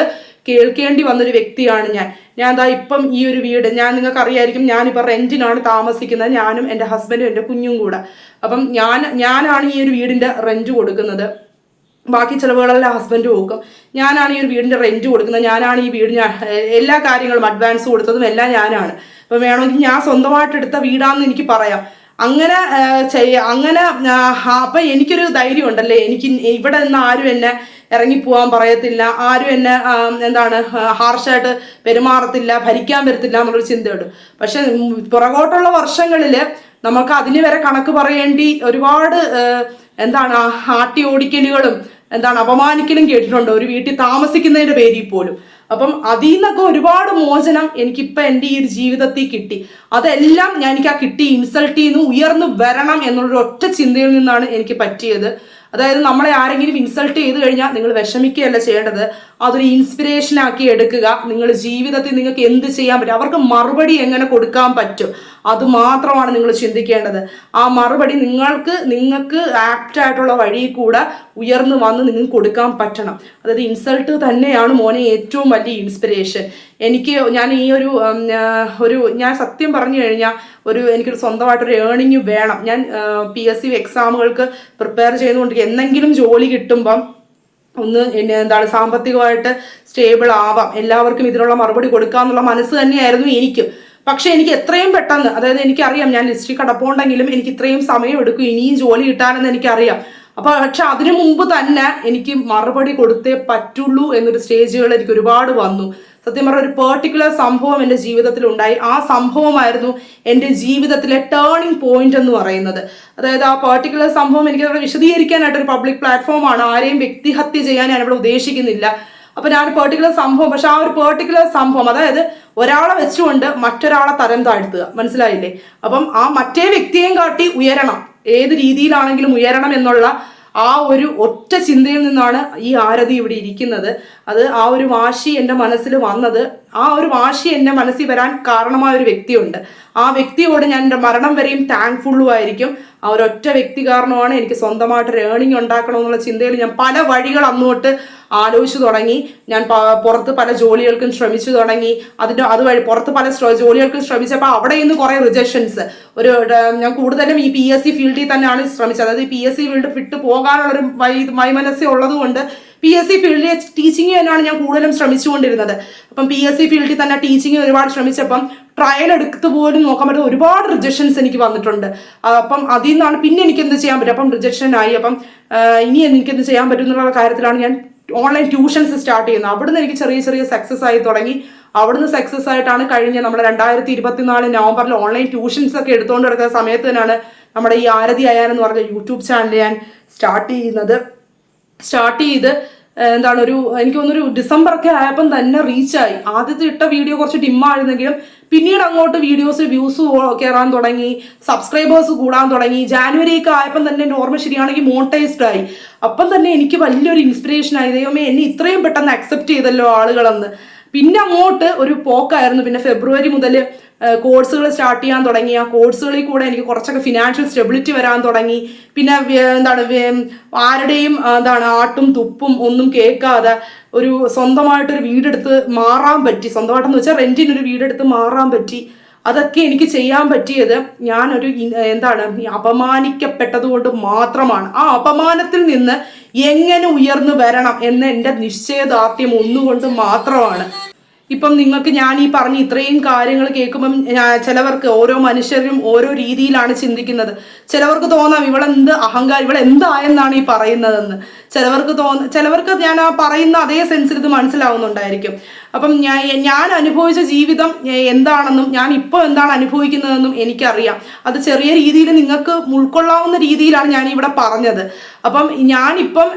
Speaker 1: കേൾക്കേണ്ടി വന്നൊരു വ്യക്തിയാണ് ഞാൻ. ഞാൻ എന്താ ഇപ്പം ഈ ഒരു വീട് ഞാൻ നിങ്ങൾക്ക് അറിയായിരിക്കും ഞാനിപ്പോൾ റെന്റിനാണ് താമസിക്കുന്നത് ഞാനും എന്റെ ഹസ്ബൻഡും എന്റെ കുഞ്ഞും കൂടെ. അപ്പം ഞാൻ ഞാനാണ് ഈ ഒരു വീടിന്റെ റെന്റ് കൊടുക്കുന്നത്. ബാക്കി ചിലവുകളെല്ലാം ഹസ്ബൻഡ് നോക്കും. ഞാനാണ് ഈ ഒരു വീടിന്റെ റെന്റ് കൊടുക്കുന്നത്. ഞാനാണ് ഈ വീടിന് എല്ലാ കാര്യങ്ങളും അഡ്വാൻസ് കൊടുത്തതും എല്ലാം ഞാനാണ്. അപ്പം വേണമെങ്കിൽ ഞാൻ സ്വന്തമായിട്ട് എടുത്ത വീടാണെന്ന് എനിക്ക് പറയാം. അങ്ങനെ ചെയ്യ അങ്ങനെ അപ്പം എനിക്കൊരു ധൈര്യം ഉണ്ടല്ലേ എനിക്ക് ഇവിടെ നിന്ന് ആരും എന്നെ ഇറങ്ങിപ്പോവാൻ പറയത്തില്ല. ആരും എന്നെ എന്താണ് ഹാർഷായിട്ട് പെരുമാറത്തില്ല ഭരിക്കാൻ വരത്തില്ല എന്നുള്ളൊരു ചിന്തയുണ്ട്. പക്ഷെ പുറകോട്ടുള്ള വർഷങ്ങളിൽ നമുക്ക് അതിന് വരെ കണക്ക് പറയേണ്ടി ഒരുപാട് എന്താണ് ആട്ടി ഓടിക്കലുകളും എന്താണ് അപമാനിക്കലും കേട്ടിട്ടുണ്ട്. ഒരു വീട്ടിൽ താമസിക്കുന്നതിന്റെ പേരിൽ പോലും. അപ്പം അതിൽ നിന്നൊക്കെ ഒരുപാട് മോചനം എനിക്കിപ്പോൾ എന്റെ ഈ ഒരു ജീവിതത്തിൽ കിട്ടി. അതെല്ലാം ഞാൻ എനിക്ക് ആ കിട്ടി ഇൻസൾട്ട് ചെയ്യുന്നു ഉയർന്നു വരണം എന്നുള്ളൊരു ഒറ്റ ചിന്തയിൽ നിന്നാണ് എനിക്ക് പറ്റിയത്. അതായത് നമ്മളെ ആരെങ്കിലും ഇൻസൾട്ട് ചെയ്ത് കഴിഞ്ഞാൽ നിങ്ങൾ വിഷമിക്കുകയല്ല ചെയ്യേണ്ടത്. അതൊരു ഇൻസ്പിറേഷൻ ആക്കി എടുക്കുക. നിങ്ങൾ ജീവിതത്തിൽ നിങ്ങൾക്ക് എന്ത് ചെയ്യാൻ പറ്റും? അവർക്ക് മറുപടി എങ്ങനെ കൊടുക്കാൻ പറ്റും? അത് മാത്രമാണ് നിങ്ങൾ ചിന്തിക്കേണ്ടത്. ആ മറുപടി നിങ്ങൾക്ക് നിങ്ങൾക്ക് ആപ്റ്റായിട്ടുള്ള വഴി കൂടെ ഉയർന്നു വന്ന് നിങ്ങൾക്ക് കൊടുക്കാൻ പറ്റണം. അതായത് ഇൻസൾട്ട് തന്നെയാണ് മോനെ ഏറ്റവും വലിയ ഇൻസ്പിറേഷൻ എനിക്ക് ഞാൻ ഈ ഒരു ഒരു ഞാൻ സത്യം പറഞ്ഞു കഴിഞ്ഞാൽ ഒരു എനിക്കൊരു സ്വന്തമായിട്ടൊരു ഏണിങ് വേണം. ഞാൻ പി എസ് സി എക്സാമുകൾക്ക് പ്രിപ്പയർ ചെയ്തുകൊണ്ട് എന്തെങ്കിലും ജോലി കിട്ടുമ്പം ഒന്ന് എന്നെ എന്താണ് സാമ്പത്തികമായിട്ട് സ്റ്റേബിൾ ആവാം. എല്ലാവർക്കും ഇതിനുള്ള മറുപടി കൊടുക്കാന്നുള്ള മനസ്സ് തന്നെയായിരുന്നു എനിക്കും. പക്ഷെ എനിക്ക് എത്രയും പെട്ടെന്ന് അതായത് എനിക്കറിയാം ഞാൻ ലിസ്റ്റിൽ കടപ്പുണ്ടെങ്കിലും എനിക്ക് ഇത്രയും സമയം എടുക്കും ഇനിയും ജോലി കിട്ടാനെന്ന് എനിക്കറിയാം. അപ്പൊ പക്ഷെ അതിനു മുമ്പ് തന്നെ എനിക്ക് മറുപടി കൊടുത്തേ പറ്റുള്ളൂ എന്നൊരു സ്റ്റേജുകൾ എനിക്ക് ഒരുപാട് വന്നു. സത്യം പറഞ്ഞ ഒരു പെർട്ടിക്കുലർ സംഭവം എന്റെ ജീവിതത്തിൽ ഉണ്ടായി ആ സംഭവമായിരുന്നു എന്റെ ജീവിതത്തിലെ ടേണിംഗ് പോയിന്റ് എന്ന് പറയുന്നത്. അതായത് ആ പെർട്ടിക്കുലർ സംഭവം എനിക്ക് അവിടെ വിശദീകരിക്കാനായിട്ട് ഒരു പബ്ലിക് പ്ലാറ്റ്ഫോം ആണ്. ആരെയും വ്യക്തിഹത്യ ചെയ്യാൻ ഞാൻ ഇവിടെ ഉദ്ദേശിക്കുന്നില്ല. അപ്പൊ ഞാൻ പെർട്ടിക്കുലർ സംഭവം പക്ഷെ ആ ഒരു പെർട്ടിക്കുലർ സംഭവം അതായത് ഒരാളെ വെച്ചുകൊണ്ട് മറ്റൊരാളെ തരം താഴ്ത്തുക. മനസ്സിലായില്ലേ? അപ്പം ആ മറ്റേ വ്യക്തിയെയും കാട്ടി ഉയരണം. ഏത് രീതിയിലാണെങ്കിലും ഉയരണം എന്നുള്ള ആ ഒരു ഒറ്റ ചിന്തയിൽ നിന്നാണ് ഈ ആരതി ഇവിടെ ഇരിക്കുന്നത്. അത് ആ ഒരു വാശി എന്റെ മനസ്സിൽ വന്നത്. ആ ഒരു വാശി എന്റെ മനസ്സിൽ വരാൻ കാരണമായ ഒരു വ്യക്തിയുണ്ട്. ആ വ്യക്തിയോട് ഞാൻ എന്റെ മരണം വരെയും താങ്ക്ഫുള്ളും ആയിരിക്കും ആ ഒരൊറ്റ വ്യക്തി കാരണമാണ് എനിക്ക് സ്വന്തമായിട്ട് ഒരു ഏണിംഗ് ഉണ്ടാക്കണമെന്നുള്ള ചിന്തയിൽ ഞാൻ പല വഴികൾ അന്നോട്ട് ആലോചിച്ചു തുടങ്ങി. ഞാൻ പുറത്ത് പല ജോലികൾക്കും ശ്രമിച്ചു തുടങ്ങി. അതിന്റെ അതുവഴി പുറത്ത് പല ജോലികൾക്കും ശ്രമിച്ചപ്പോൾ അവിടെ നിന്ന് കുറേ റിജക്ഷൻസ് ഒരു ഞാൻ കൂടുതലും ഈ പി എസ് സി ഫീൽഡിൽ തന്നെയാണ് ശ്രമിച്ചത്. അതായത് പി എസ് സി ഫീൽഡ് വിട്ട് പോകാനുള്ളൊരു വൈ വൈമനസ്യം ഉള്ളതുകൊണ്ട് പി എസ് സി ഫീൽഡിലെ ടീച്ചിങ് തന്നെയാണ് ഞാൻ കൂടുതലും ശ്രമിച്ചുകൊണ്ടിരുന്നത്. അപ്പം പി എസ് സി ഫീൽഡിൽ തന്നെ ടീച്ചിങ് ഒരുപാട് ശ്രമിച്ചപ്പം ട്രയൽ എടുത്ത് പോലും നോക്കാൻ പറ്റുന്ന ഒരുപാട് റിജക്ഷൻസ് എനിക്ക് വന്നിട്ടുണ്ട്. അപ്പം അതിൽ നിന്നാണ് പിന്നെ എനിക്ക് എന്ത് ചെയ്യാൻ പറ്റും? അപ്പം റിജക്ഷൻ ആയി. അപ്പം ഇനി എനിക്കെന്ത് ചെയ്യാൻ പറ്റും എന്നുള്ള കാര്യത്തിലാണ് ഞാൻ ഓൺലൈൻ ട്യൂഷൻസ് സ്റ്റാർട്ട് ചെയ്യുന്നു. അവിടുന്ന് എനിക്ക് ചെറിയ ചെറിയ സക്സസ് ആയി തുടങ്ങി. അവിടുന്ന് സക്സസ് ആയിട്ടാണ് കഴിഞ്ഞ നമ്മൾ രണ്ടായിരത്തി ഇരുപത്തിനാല് നവംബറിൽ ഓൺലൈൻ ട്യൂഷൻസ് ഒക്കെ എടുത്തുകൊണ്ട് കിടക്കുന്ന സമയത്ത് തന്നെയാണ് നമ്മുടെ ഈ ആരതി അയാൻ എന്ന് പറഞ്ഞ യൂട്യൂബ് ചാനൽ ഞാൻ സ്റ്റാർട്ട് ചെയ്യുന്നത്. സ്റ്റാർട്ട് ചെയ്ത് എന്താണ് ഒരു എനിക്ക് തോന്നുന്നൊരു ഡിസംബർ ഒക്കെ ആയപ്പം തന്നെ റീച്ചായി ആദ്യത്തെ ഇട്ട വീഡിയോ കുറച്ച് ഡിമ്മായിരുന്നെങ്കിലും പിന്നീട് അങ്ങോട്ട് വീഡിയോസ് വ്യൂസ് കയറാൻ തുടങ്ങി സബ്സ്ക്രൈബേഴ്സ് കൂടാൻ തുടങ്ങി. ജാനുവരി ഒക്കെ ആയപ്പം തന്നെ ഓർമ്മ ശരിയാണെങ്കിൽ മോണിറ്റൈസ്ഡ് ആയി. അപ്പം തന്നെ എനിക്ക് വലിയൊരു ഇൻസ്പിറേഷൻ ആയി. ദൈവമേ എന്നെ ഇത്രയും പെട്ടെന്ന് അക്സെപ്റ്റ് ചെയ്തല്ലോ ആളുകളെന്ന്. പിന്നെ അങ്ങോട്ട് ഒരു പോക്കായിരുന്നു. പിന്നെ ഫെബ്രുവരി മുതൽ കോഴ്സുകൾ സ്റ്റാർട്ട് ചെയ്യാൻ തുടങ്ങി. ആ കോഴ്സുകളിൽ കൂടെ എനിക്ക് കുറച്ചൊക്കെ ഫിനാൻഷ്യൽ സ്റ്റെബിലിറ്റി വരാൻ തുടങ്ങി. പിന്നെ എന്താണ് ആരുടെയും എന്താണ് ആട്ടും തുപ്പും ഒന്നും കേൾക്കാതെ ഒരു സ്വന്തമായിട്ടൊരു വീടെടുത്ത് മാറാൻ പറ്റി. സ്വന്തമായിട്ടെന്ന് വെച്ചാൽ റെന്റിനൊരു വീടെടുത്ത് മാറാൻ പറ്റി. അതൊക്കെ എനിക്ക് ചെയ്യാൻ പറ്റിയത് ഞാനൊരു എന്താണ് അപമാനിക്കപ്പെട്ടത് കൊണ്ട് മാത്രമാണ്. ആ അപമാനത്തിൽ നിന്ന് എങ്ങനെ ഉയർന്നു വരണം എന്ന എന്റെ നിശ്ചയദാർഢ്യം ഒന്നുകൊണ്ട് മാത്രമാണ്. ഇപ്പം നിങ്ങൾക്ക് ഞാൻ ഈ പറഞ്ഞ ഇത്രയും കാര്യങ്ങൾ കേൾക്കുമ്പം ചിലവർക്ക് ഓരോ മനുഷ്യരും ഓരോ രീതിയിലാണ് ചിന്തിക്കുന്നത്. ചിലവർക്ക് തോന്നാം ഇവളെന്ത് അഹങ്കാരം ഇവൾ എന്തായെന്നാണ് ഈ പറയുന്നതെന്ന്. ചിലവർക്ക് തോന്ന ചിലവർക്ക് ഞാൻ ആ പറയുന്ന അതേ സെൻസിൽ ഇത് മനസ്സിലാവുന്നുണ്ടായിരിക്കും. അപ്പം ഞാൻ ഞാൻ അനുഭവിച്ച ജീവിതം എന്താണെന്നും ഞാൻ ഇപ്പോൾ എന്താണ് അനുഭവിക്കുന്നതെന്നും എനിക്കറിയാം. അത് ചെറിയ രീതിയിൽ നിങ്ങൾക്ക് ഉൾക്കൊള്ളാവുന്ന രീതിയിലാണ് ഞാൻ ഇവിടെ പറഞ്ഞത്. അപ്പം ഞാനിപ്പം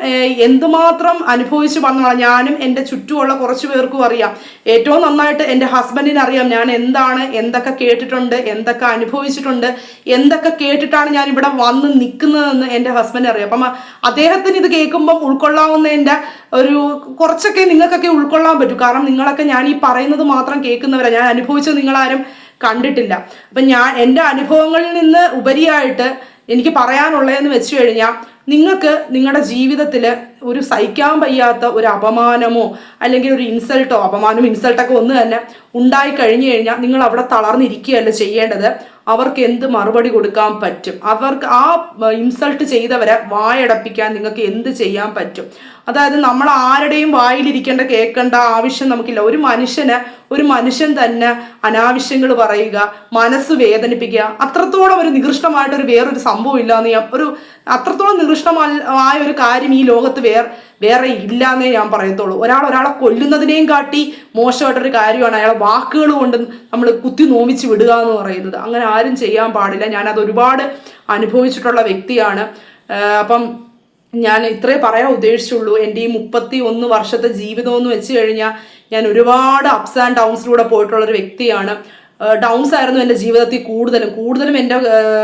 Speaker 1: എന്തുമാത്രം അനുഭവിച്ച് വന്നതാണ് ഞാനും എന്റെ ചുറ്റുമുള്ള കുറച്ച് പേർക്കും അറിയാം. ഏറ്റവും നന്നായിട്ട് എന്റെ ഹസ്ബൻഡിന് അറിയാം ഞാൻ എന്താണ് എന്തൊക്കെ കേട്ടിട്ടുണ്ട് എന്തൊക്കെ അനുഭവിച്ചിട്ടുണ്ട് എന്തൊക്കെ കേട്ടിട്ടാണ് ഞാൻ ഇവിടെ വന്ന് നിൽക്കുന്നതെന്ന് എന്റെ ഹസ്ബൻഡ് അറിയാം. അപ്പം അദ്ദേഹത്തിന് ഇത് കേൾക്കുമ്പം ഉൾക്കൊള്ളാവുന്ന എന്റെ ഒരു കുറച്ചൊക്കെ നിങ്ങൾക്കൊക്കെ ഉൾക്കൊള്ളാൻ പറ്റും. കാരണം നിങ്ങളൊക്കെ ഞാൻ ഈ പറയുന്നത് മാത്രം കേൾക്കുന്നവരാണ് ഞാൻ അനുഭവിച്ചത് നിങ്ങളാരും കണ്ടിട്ടില്ല. അപ്പം ഞാൻ എന്റെ അനുഭവങ്ങളിൽ നിന്ന് ഉപരിയായിട്ട് എനിക്ക് പറയാനുള്ളതെന്ന് വെച്ചു കഴിഞ്ഞാൽ നിങ്ങൾക്ക് നിങ്ങളുടെ ജീവിതത്തിൽ ഒരു സഹിക്കാൻ വയ്യാത്ത ഒരു അപമാനമോ അല്ലെങ്കിൽ ഒരു ഇൻസൾട്ടോ അപമാനം ഇൻസൾട്ടൊക്കെ ഒന്ന് തന്നെ ഉണ്ടായി കഴിഞ്ഞു കഴിഞ്ഞാൽ നിങ്ങൾ അവിടെ തളർന്നിരിക്കുകയല്ല ചെയ്യേണ്ടത്? അവർക്ക് എന്ത് മറുപടി കൊടുക്കാൻ പറ്റും? അവർക്ക് ആ ഇൻസൾട്ട് ചെയ്തവരെ വായടപ്പിക്കാൻ നിങ്ങൾക്ക് എന്ത് ചെയ്യാൻ പറ്റും? അതായത് നമ്മൾ ആരുടെയും വായിലിരിക്കേണ്ട കേൾക്കേണ്ട ആവശ്യം നമുക്കില്ല. ഒരു മനുഷ്യന് ഒരു മനുഷ്യൻ തന്നെ അനാവശ്യങ്ങൾ പറയുക മനസ്സ് വേദനിപ്പിക്കുക അത്രത്തോളം ഒരു നികൃഷ്ടമായിട്ടൊരു വേറൊരു സംഭവം ഇല്ല എന്ന് ഞാൻ ഒരു അത്രത്തോളം നികൃഷ്ടമായ ഒരു കാര്യം ഈ ലോകത്ത് വേറെ വേറെ ഇല്ല എന്നേ ഞാൻ പറയത്തുള്ളൂ. ഒരാൾ ഒരാളെ കൊല്ലുന്നതിനെയും കാട്ടി മോശമായിട്ടൊരു കാര്യമാണ്. അയാളെ വാക്കുകൾ കൊണ്ട് നമ്മൾ കുത്തി നോമിച്ച് വിടുക എന്ന് പറയുന്നത്. അങ്ങനെ ആരും ചെയ്യാൻ പാടില്ല. ഞാനത് ഒരുപാട് അനുഭവിച്ചിട്ടുള്ള വ്യക്തിയാണ്. അപ്പം ഞാൻ ഇത്രേ പറയാൻ ഉദ്ദേശിച്ചുള്ളൂ. എന്റെ ഈ മുപ്പത്തി ഒന്ന് വർഷത്തെ ജീവിതം എന്ന് വെച്ച് കഴിഞ്ഞാൽ ഞാൻ ഒരുപാട് അപ്സ് ആൻഡ് ഡൗൺസിലൂടെ പോയിട്ടുള്ള ഒരു വ്യക്തിയാണ്. ഡൗൺസ് ആയിരുന്നു എന്റെ ജീവിതത്തിൽ കൂടുതലും. കൂടുതലും എന്റെ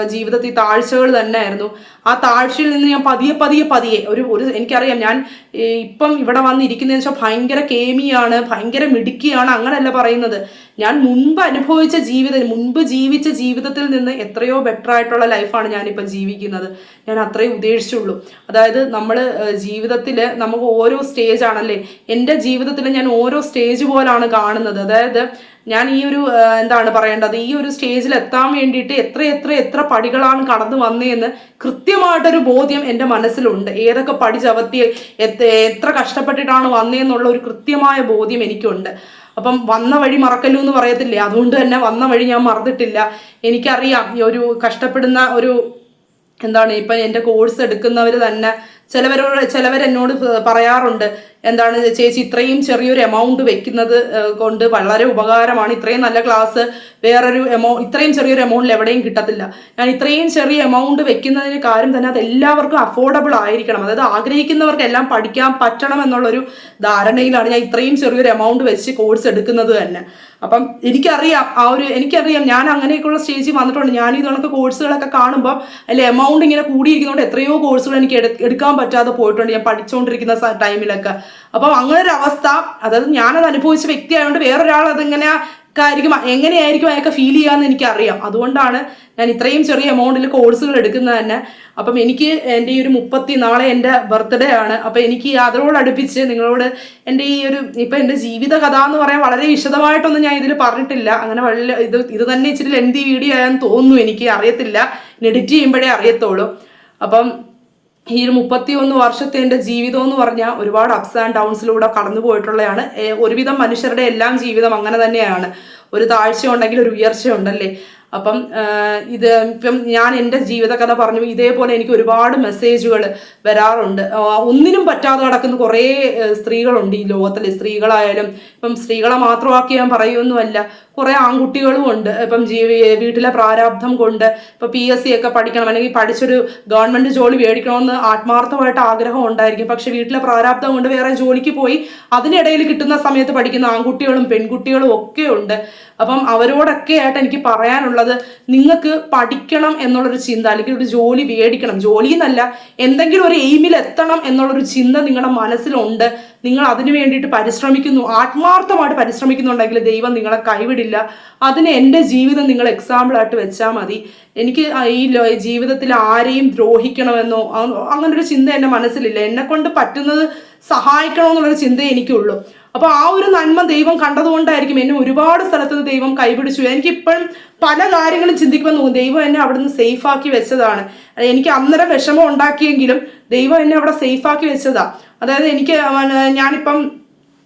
Speaker 1: ജീവിതത്തിൽ താഴ്ചകൾ തന്നെയായിരുന്നു. ആ താഴ്ചയിൽ നിന്ന് ഞാൻ പതിയെ പതിയെ പതിയെ ഒരു ഒരു എനിക്കറിയാം ഞാൻ ഇപ്പം ഇവിടെ വന്നിരിക്കുന്നതെന്ന് വെച്ചാൽ ഭയങ്കര കേമിയാണ് ഭയങ്കര മിടുക്കിയാണ് അങ്ങനെയല്ല പറയുന്നത്. ഞാൻ മുൻപ് അനുഭവിച്ച ജീവിതം മുൻപ് ജീവിച്ച ജീവിതത്തിൽ നിന്ന് എത്രയോ ബെറ്റർ ആയിട്ടുള്ള ലൈഫാണ് ഞാനിപ്പോൾ ജീവിക്കുന്നത്. ഞാൻ അത്രയും ഉദ്ദേശിച്ചുള്ളൂ. അതായത് നമ്മൾ ജീവിതത്തിൽ നമുക്ക് ഓരോ സ്റ്റേജ് ആണല്ലേ? എന്റെ ജീവിതത്തിൽ ഞാൻ ഓരോ സ്റ്റേജ് പോലാണ് കാണുന്നത്. അതായത് ഞാൻ ഈ ഒരു എന്താണ് പറയേണ്ടത്? ഈ ഒരു സ്റ്റേജിൽ എത്താൻ വേണ്ടിയിട്ട് എത്ര എത്ര എത്ര പടികളാണ് കടന്നു വന്നതെന്ന് കൃത്യമായിട്ടൊരു ബോധ്യം എന്റെ മനസ്സിലുണ്ട്. ഏതൊക്കെ പടി ചവത്തി എത്ര കഷ്ടപ്പെട്ടിട്ടാണ് വന്നതെന്നുള്ള ഒരു കൃത്യമായ ബോധ്യം എനിക്കുണ്ട്. അപ്പം വന്ന വഴി മറക്കല്ലോ എന്ന് പറയത്തില്ലേ? അതുകൊണ്ട് തന്നെ വന്ന വഴി ഞാൻ മറന്നിട്ടില്ല. എനിക്കറിയാം ഈ ഒരു കഷ്ടപ്പെടുന്ന ഒരു എന്താണ് ഇപ്പം എന്റെ കോഴ്സ് എടുക്കുന്നവർ തന്നെ ചിലവരോട് ചിലവരെന്നോട് പറയാറുണ്ട്. എന്താണ് ചേച്ചി ഇത്രയും ചെറിയൊരു എമൗണ്ട് വെക്കുന്നത് കൊണ്ട് വളരെ ഉപകാരമാണ്. ഇത്രയും നല്ല ക്ലാസ് വേറൊരു എമൗ ഇത്രയും ചെറിയൊരു എമൗണ്ടിൽ എവിടെയും കിട്ടത്തില്ല. ഞാൻ ഇത്രയും ചെറിയ എമൗണ്ട് വെക്കുന്നതിന് കാര്യം തന്നെ അത് എല്ലാവർക്കും അഫോർഡബിൾ ആയിരിക്കണം. അതായത് ആഗ്രഹിക്കുന്നവർക്ക് എല്ലാം പഠിക്കാൻ പറ്റണം എന്നുള്ളൊരു ധാരണയിലാണ് ഞാൻ ഇത്രയും ചെറിയൊരു എമൗണ്ട് വെച്ച് കോഴ്സ് എടുക്കുന്നത് തന്നെ. അപ്പം എനിക്കറിയാം ആ ഒരു എനിക്കറിയാം ഞാൻ അങ്ങനെയൊക്കെയുള്ള സ്റ്റേജിൽ വന്നിട്ടുണ്ട്. ഞാൻ ഇത് കണക്ക് കോഴ്സുകളൊക്കെ കാണുമ്പോൾ അതിൽ എമൗണ്ട് ഇങ്ങനെ കൂടിയിരിക്കുന്നതുകൊണ്ട് എത്രയോ കോഴ്സുകൾ എനിക്ക് എടുക്കാൻ പറ്റാതെ പോയിട്ടുണ്ട്. ഞാൻ പഠിച്ചുകൊണ്ടിരിക്കുന്ന ടൈമിലൊക്കെ അപ്പം അങ്ങനെ ഒരു അവസ്ഥ അതായത് ഞാനത് അനുഭവിച്ച വ്യക്തി വ്യക്തിയായതുകൊണ്ട് വേറൊരാൾ അതിങ്ങനെ ആയിരിക്കും എങ്ങനെയായിരിക്കും അതൊക്കെ ഫീൽ ചെയ്യാമെന്ന് എനിക്കറിയാം. അതുകൊണ്ടാണ് ഞാൻ ഇത്രയും ചെറിയ എമൗണ്ടിൽ കോഴ്സുകൾ എടുക്കുന്നത് തന്നെ. അപ്പം എനിക്ക് എന്റെ ഈ ഒരു മുപ്പത്തി നാളെ എന്റെ ബർത്ത്ഡേ ആണ്. അപ്പം എനിക്ക് അതിനോടടുപ്പിച്ച് നിങ്ങളോട് എന്റെ ഈ ഒരു ഇപ്പം എന്റെ ജീവിത കഥ എന്ന് പറയാൻ വളരെ വിശദമായിട്ടൊന്നും ഞാൻ ഇതിൽ പറഞ്ഞിട്ടില്ല. അങ്ങനെ വളരെ ഇത് ഇത് തന്നെ ഇച്ചിരി ലെന്തി വീഡിയോ ആയെന്ന് തോന്നുന്നു എനിക്ക് അറിയത്തില്ല. എഡിറ്റ് ചെയ്യുമ്പോഴേ അറിയത്തുള്ളൂ. അപ്പം ഈ ഒരു മുപ്പത്തി ഒന്ന് വർഷത്തെ എന്റെ ജീവിതം എന്ന് പറഞ്ഞാൽ ഒരുപാട് അപ്സ് ആൻഡ് ഡൗൺസിലൂടെ കടന്നു പോയിട്ടുള്ളതാണ് ഒരുവിധം മനുഷ്യരുടെ എല്ലാം ജീവിതം അങ്ങനെ തന്നെയാണ്. ഒരു താഴ്ച ഉണ്ടെങ്കിൽ ഒരു ഉയർച്ച ഉണ്ടല്ലേ അപ്പം ഇത് ഇപ്പം ഞാൻ എന്റെ ജീവിതകഥ പറഞ്ഞു ഇതേപോലെ എനിക്ക് ഒരുപാട് മെസ്സേജുകൾ വരാറുണ്ട്. ഒന്നിനും പറ്റാതെ നടക്കുന്ന കുറേ സ്ത്രീകളുണ്ട് ഈ ലോകത്തിൽ സ്ത്രീകളായാലും ഇപ്പം സ്ത്രീകളെ മാത്രമാക്കി ഞാൻ പറയുമൊന്നുമല്ല കുറേ ആൺകുട്ടികളും ഉണ്ട്. ഇപ്പം ജീവി വീട്ടിലെ പ്രാരാബ്ധം കൊണ്ട് ഇപ്പം പി എസ് സി ഒക്കെ പഠിക്കണം അല്ലെങ്കിൽ പഠിച്ചൊരു ഗവൺമെന്റ് ജോലി മേടിക്കണമെന്ന് ആത്മാർത്ഥമായിട്ട് ആഗ്രഹം ഉണ്ടായിരിക്കും. പക്ഷെ വീട്ടിലെ പ്രാരാബ്ധം കൊണ്ട് വേറെ ജോലിക്ക് പോയി അതിനിടയിൽ കിട്ടുന്ന സമയത്ത് പഠിക്കുന്ന ആൺകുട്ടികളും പെൺകുട്ടികളും ഒക്കെ ഉണ്ട്. അപ്പം അവരോടൊക്കെ ആയിട്ട് എനിക്ക് പറയാനുള്ളത് നിങ്ങൾക്ക് പഠിക്കണം എന്നുള്ളൊരു ചിന്ത അല്ലെങ്കിൽ ഒരു ജോലി മേടിക്കണം ജോലി എന്നല്ല എന്തെങ്കിലും ഒരു എയിമിൽ എത്തണം എന്നുള്ളൊരു ചിന്ത നിങ്ങളുടെ മനസ്സിലുണ്ട്. നിങ്ങൾ അതിനു വേണ്ടിയിട്ട് പരിശ്രമിക്കുന്നു. ആത്മാർത്ഥമായിട്ട് പരിശ്രമിക്കുന്നുണ്ടെങ്കിൽ ദൈവം നിങ്ങളെ കൈവിടില്ല. അതിന് എന്റെ ജീവിതം നിങ്ങൾ എക്സാമ്പിളായിട്ട് വെച്ചാൽ മതി. എനിക്ക് ഈ ജീവിതത്തിൽ ആരെയും ദ്രോഹിക്കണമെന്നോ അങ്ങനൊരു ചിന്ത എന്റെ മനസ്സിലില്ല. എന്നെ കൊണ്ട് പറ്റുന്നത് സഹായിക്കണമെന്നുള്ളൊരു ചിന്ത എനിക്കുള്ളൂ. അപ്പൊ ആ ഒരു നന്മ ദൈവം കണ്ടതുകൊണ്ടായിരിക്കും എന്നെ ഒരുപാട് സ്ഥലത്ത് നിന്ന് ദൈവം കൈപിടിച്ചു. എനിക്കിപ്പോഴും പല കാര്യങ്ങളും ചിന്തിക്കുമ്പോൾ തോന്നും ദൈവം എന്നെ അവിടുന്ന് സേഫ് ആക്കി വെച്ചതാണ്. എനിക്ക് അന്നേരം വിഷമം ഉണ്ടാക്കിയെങ്കിലും ദൈവം എന്നെ അവിടെ സേഫ് ആക്കി വെച്ചതാ. അതായത് എനിക്ക് ഞാനിപ്പം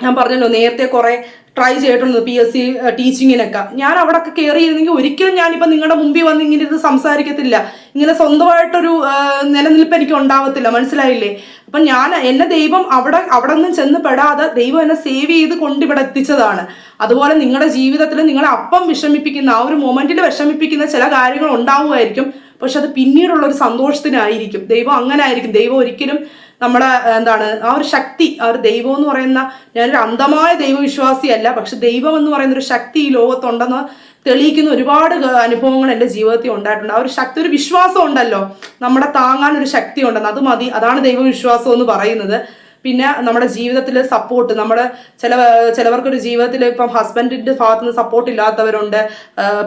Speaker 1: ഞാൻ പറഞ്ഞല്ലോ നേരത്തെ കുറെ ട്രൈ ചെയ്തിട്ടുണ്ട് പി എസ് സി ടീച്ചിങ്ങിനൊക്കെ ഞാൻ അവിടെ ഒക്കെ കയറിയിരുന്നെങ്കിൽ ഒരിക്കലും ഞാനിപ്പോൾ നിങ്ങളുടെ മുമ്പിൽ വന്ന് ഇങ്ങനെ ഇത് സംസാരിക്കത്തില്ല. ഇങ്ങനെ സ്വന്തമായിട്ടൊരു നിലനിൽപ്പ് എനിക്ക് ഉണ്ടാവത്തില്ല. മനസ്സിലായില്ലേ? അപ്പം ഞാൻ എന്നെ ദൈവം അവിടെ അവിടെ നിന്നും ചെന്ന് പെടാതെ ദൈവം എന്നെ സേവ് ചെയ്ത് കൊണ്ട് ഇവിടെ എത്തിച്ചതാണ്. അതുപോലെ നിങ്ങളുടെ ജീവിതത്തിൽ നിങ്ങളെ അപ്പം വിഷമിപ്പിക്കുന്ന ആ ഒരു മൊമെന്റിൽ വിഷമിപ്പിക്കുന്ന ചില കാര്യങ്ങൾ ഉണ്ടാവുമായിരിക്കും. പക്ഷെ അത് പിന്നീടുള്ള ഒരു സന്തോഷത്തിനായിരിക്കും. ദൈവം അങ്ങനെ ആയിരിക്കും. ദൈവം ഒരിക്കലും നമ്മുടെ എന്താണ് ആ ഒരു ശക്തി ആ ഒരു ദൈവം എന്ന് പറയുന്ന ഞാനൊരു അന്ധമായ ദൈവവിശ്വാസിയല്ല പക്ഷെ ദൈവം എന്ന് പറയുന്ന ഒരു ശക്തി ഈ ലോകത്തുണ്ടെന്ന് തെളിയിക്കുന്ന ഒരുപാട് അനുഭവങ്ങൾ എന്റെ ജീവിതത്തിൽ ഉണ്ടായിട്ടുണ്ട്. ആ ഒരു ശക്തി ഒരു വിശ്വാസം ഉണ്ടല്ലോ. നമ്മുടെ താങ്ങാൻ ഒരു ശക്തി ഉണ്ടെന്ന് അത് മതി അതാണ് ദൈവവിശ്വാസം എന്ന് പറയുന്നത്. പിന്നെ നമ്മുടെ ജീവിതത്തിൽ സപ്പോർട്ട് നമ്മുടെ ചില ചിലവർക്കൊരു ജീവിതത്തിൽ ഇപ്പം ഹസ്ബൻഡിന്റെ ഭാഗത്ത് നിന്ന് സപ്പോർട്ട് ഇല്ലാത്തവരുണ്ട്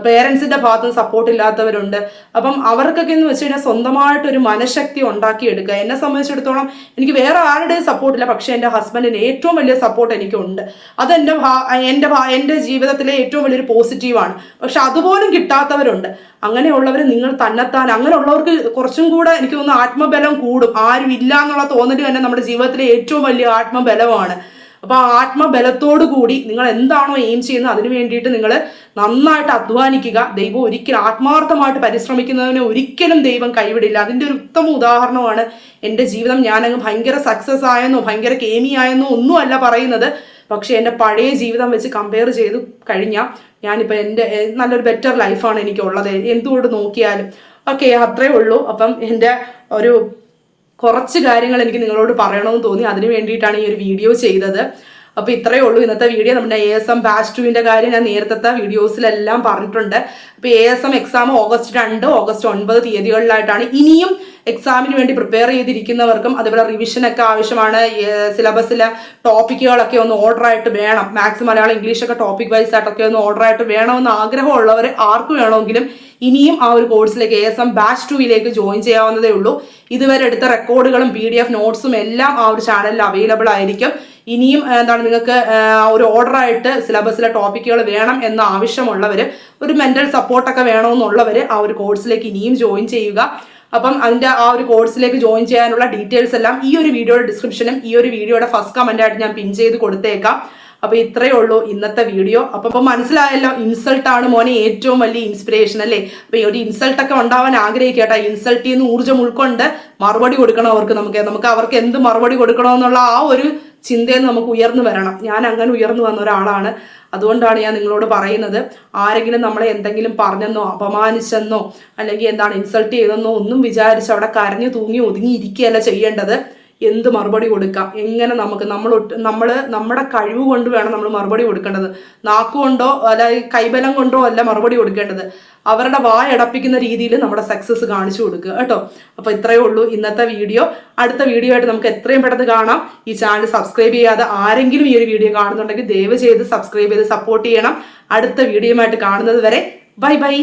Speaker 1: പേരൻസിന്റെ ഭാഗത്ത് നിന്ന് സപ്പോർട്ട് ഇല്ലാത്തവരുണ്ട്. അപ്പം അവർക്കൊക്കെ എന്ന് വെച്ച് കഴിഞ്ഞാൽ സ്വന്തമായിട്ട് ഒരു മനഃശക്തി ഉണ്ടാക്കിയെടുക്കുക. എന്നെ സംബന്ധിച്ചിടത്തോളം എനിക്ക് വേറെ ആരുടെയും സപ്പോർട്ട് ഇല്ല. പക്ഷേ എന്റെ ഹസ്ബൻഡിന് ഏറ്റവും വലിയ സപ്പോർട്ട് എനിക്കുണ്ട്. അത് എന്റെ എന്റെ എന്റെ ജീവിതത്തിലെ ഏറ്റവും വലിയൊരു പോസിറ്റീവാണ് പക്ഷെ അതുപോലും കിട്ടാത്തവരുണ്ട്. അങ്ങനെയുള്ളവർ നിങ്ങൾ തന്നെത്താൻ അങ്ങനെയുള്ളവർക്ക് കുറച്ചും കൂടെ എനിക്ക് തോന്നുന്നു ആത്മബലം കൂടും. ആരും ഇല്ല എന്നുള്ള തോന്നൽ തന്നെ നമ്മുടെ ജീവിതത്തിലെ ഏറ്റവും വലിയ ആത്മബലമാണ്. അപ്പൊ ആ ആത്മബലത്തോടു കൂടി നിങ്ങൾ എന്താണോ എയിം ചെയ്യുന്നത് അതിനു വേണ്ടിയിട്ട് നിങ്ങൾ നന്നായിട്ട് അധ്വാനിക്കുക. ദൈവം ഒരിക്കലും ആത്മാർത്ഥമായിട്ട് പരിശ്രമിക്കുന്നതിനെ ഒരിക്കലും ദൈവം കൈവിടില്ല. അതിന്റെ ഒരു ഉത്തമ ഉദാഹരണമാണ് എന്റെ ജീവിതം ഞാനങ്ങ് ഭയങ്കര സക്സസ് ആയെന്നോ ഭയങ്കര കേമി ആയെന്നോ ഒന്നുമല്ല പറയുന്നത്. പക്ഷെ എന്റെ പഴയ ജീവിതം വെച്ച് കമ്പയർ ചെയ്ത് കഴിഞ്ഞാൽ ഞാനിപ്പോൾ എന്റെ നല്ലൊരു ബെറ്റർ ലൈഫാണ് എനിക്കുള്ളത്. എന്തുകൊണ്ട് നോക്കിയാലും. ഓക്കെ അത്രേ ഉള്ളൂ. അപ്പം എന്റെ ഒരു കുറച്ച് കാര്യങ്ങൾ എനിക്ക് നിങ്ങളോട് പറയണമെന്ന് തോന്നി. അതിന് വേണ്ടിയിട്ടാണ് ഈ ഒരു വീഡിയോ ചെയ്തത്. അപ്പോൾ ഇത്രയേ ഉള്ളൂ ഇന്നത്തെ വീഡിയോ. നമ്മുടെ എ എസ് എം ബാച്ച് ടുവിന്റെ കാര്യം ഞാൻ നേരത്തെ വീഡിയോസിലെല്ലാം പറഞ്ഞിട്ടുണ്ട്. അപ്പോൾ A S M exam August രണ്ട് ഓഗസ്റ്റ് ഒൻപത് തീയതികളിലായിട്ടാണ് ഇനിയും എക്സാമിന് വേണ്ടി പ്രിപ്പയർ ചെയ്തിരിക്കുന്നവർക്കും അതുപോലെ റിവിഷനൊക്കെ ആവശ്യമാണ്. സിലബസിലെ ടോപ്പിക്കുകളൊക്കെ ഒന്ന് ഓർഡർ ആയിട്ട് വേണം. മാത്സ് മലയാളം ഇംഗ്ലീഷ് ഒക്കെ ടോപ്പിക് വൈസ് ആയിട്ടൊക്കെ ഒന്ന് ഓർഡർ ആയിട്ട് വേണമെന്ന് ആഗ്രഹമുള്ളവർ ആർക്ക് വേണമെങ്കിലും ഇനിയും ആ ഒരു കോഴ്സിലേക്ക് എ എസ് എം ബാച്ച് ടുവിലേക്ക് ജോയിൻ ചെയ്യാവുന്നതേ ഉള്ളൂ. ഇതുവരെ എടുത്ത റെക്കോർഡുകളും പി ഡി എഫ് നോട്ട്സും എല്ലാം ആ ഒരു ചാനലിൽ അവൈലബിൾ ആയിരിക്കും. ഇനിയും എന്താണ് നിങ്ങൾക്ക് ഒരു ഓർഡറായിട്ട് സിലബസിലെ ടോപ്പിക്കുകൾ വേണം എന്ന ആവശ്യമുള്ളവർ ഒരു മെന്റൽ സപ്പോർട്ടൊക്കെ വേണമെന്നുള്ളവർ ആ ഒരു കോഴ്സിലേക്ക് ഇനിയും ജോയിൻ ചെയ്യുക. അപ്പം അതിന്റെ ആ ഒരു കോഴ്സിലേക്ക് ജോയിൻ ചെയ്യാനുള്ള ഡീറ്റെയിൽസ് എല്ലാം ഈ ഒരു വീഡിയോയുടെ ഡിസ്ക്രിപ്ഷനും ഈ ഒരു വീഡിയോയുടെ ഫസ്റ്റ് കമന്റായിട്ട് ഞാൻ പിൻ ചെയ്ത് കൊടുത്തേക്കാം. അപ്പൊ ഇത്രയേ ഉള്ളൂ ഇന്നത്തെ വീഡിയോ. അപ്പൊ ഇപ്പൊ മനസ്സിലായല്ലോ ആണ് മോനെ ഏറ്റവും വലിയ ഇൻസ്പിറേഷൻ അല്ലേ? അപ്പൊ ഈ ഒരു ഇൻസൾട്ട് ഒക്കെ ഉണ്ടാവാൻ ആഗ്രഹിക്കട്ടെ ഇൻസൾട്ട് ചെയ്യുന്ന ഊർജം ഉൾക്കൊണ്ട് മറുപടി കൊടുക്കണം അവർക്ക് നമുക്ക്. നമുക്ക് അവർക്ക് എന്ത് മറുപടി കൊടുക്കണമെന്നുള്ള ആ ഒരു ചിന്തയിൽ നമുക്ക് ഉയർന്നു വരണം. ഞാൻ അങ്ങനെ ഉയർന്നു വന്ന ഒരാളാണ്. അതുകൊണ്ടാണ് ഞാൻ നിങ്ങളോട് പറയുന്നത്. ആരെങ്കിലും നമ്മളെ എന്തെങ്കിലും പറഞ്ഞെന്നോ അപമാനിച്ചെന്നോ അല്ലെങ്കിൽ എന്താണ് ഇൻസൾട്ട് ചെയ്തെന്നോ ഒന്നും വിചാരിച്ച് അവിടെ കരഞ്ഞു തൂങ്ങി ഒതുങ്ങി ഇരിക്കുകയല്ല ചെയ്യേണ്ടത്. എന്ത് മറുപടി കൊടുക്കാം? എങ്ങനെ നമുക്ക് നമ്മൾ നമ്മൾ നമ്മുടെ കഴിവ് കൊണ്ട് വേണം നമ്മൾ മറുപടി കൊടുക്കേണ്ടത്. നാക്കുകൊണ്ടോ അല്ല കൈബലം കൊണ്ടോ അല്ല മറുപടി കൊടുക്കേണ്ടത്. അവരുടെ വായടപ്പിക്കുന്ന രീതിയിൽ നമ്മുടെ സക്സസ് കാണിച്ചു കൊടുക്കുക കേട്ടോ. അപ്പോൾ ഇത്രയേ ഉള്ളൂ ഇന്നത്തെ വീഡിയോ. അടുത്ത വീഡിയോ ആയിട്ട് നമുക്ക് എത്രയും പെട്ടെന്ന് കാണാം. ഈ ചാനൽ സബ്സ്ക്രൈബ് ചെയ്യാതെ ആരെങ്കിലും ഈ ഒരു വീഡിയോ കാണുന്നുണ്ടെങ്കിൽ ദയവ് ചെയ്ത് സബ്സ്ക്രൈബ് ചെയ്ത് സപ്പോർട്ട് ചെയ്യണം. അടുത്ത വീഡിയോയുമായിട്ട് കാണുന്നത് വരെ ബൈ ബൈ.